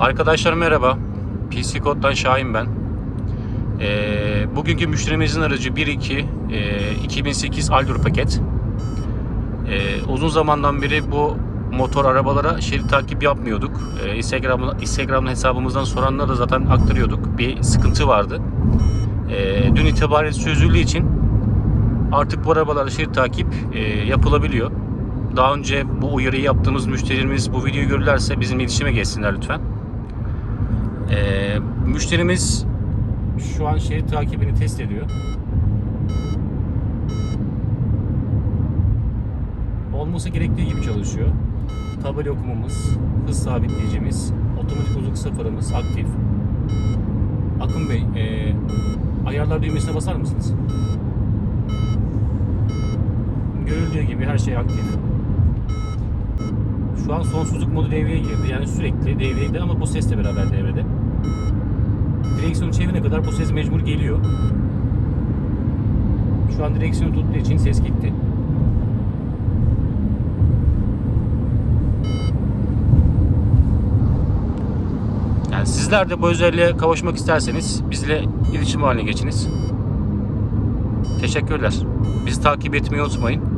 Arkadaşlar merhaba. PC Code'dan Şahin ben. Ee, bugünkü müşterimizin aracı 1.2 e, 2008 Aldur paket. Ee, uzun zamandan beri bu motor arabalara şerit takip yapmıyorduk. Ee, Instagram, Instagram hesabımızdan soranlara da zaten aktarıyorduk. Bir sıkıntı vardı. Ee, dün itibariyle çözüldüğü için artık bu arabalarda şerit takip e, yapılabiliyor. Daha önce bu uyarıyı yaptığımız müşterimiz bu videoyu görürlerse bizim iletişime geçsinler lütfen. Ee, müşterimiz şu an şerit takibini test ediyor. Olması gerektiği gibi çalışıyor. Tabela okumamız, hız sabitleyicimiz, otomatik uzun sıfırımız aktif. Akın Bey, e, ayarlar düğmesine basar mısınız? Görüldüğü gibi her şey aktif. Şu an sonsuzluk modu devreye girdi. Yani sürekli devreydi ama bu ses de beraber devrede. Direksiyonu çevirene kadar bu ses mecbur geliyor. Şu an direksiyonu tuttuğu için ses gitti. Yani sizler de bu özelliğe kavuşmak isterseniz bizle iletişim haline geçiniz. Teşekkürler. Bizi takip etmeyi unutmayın.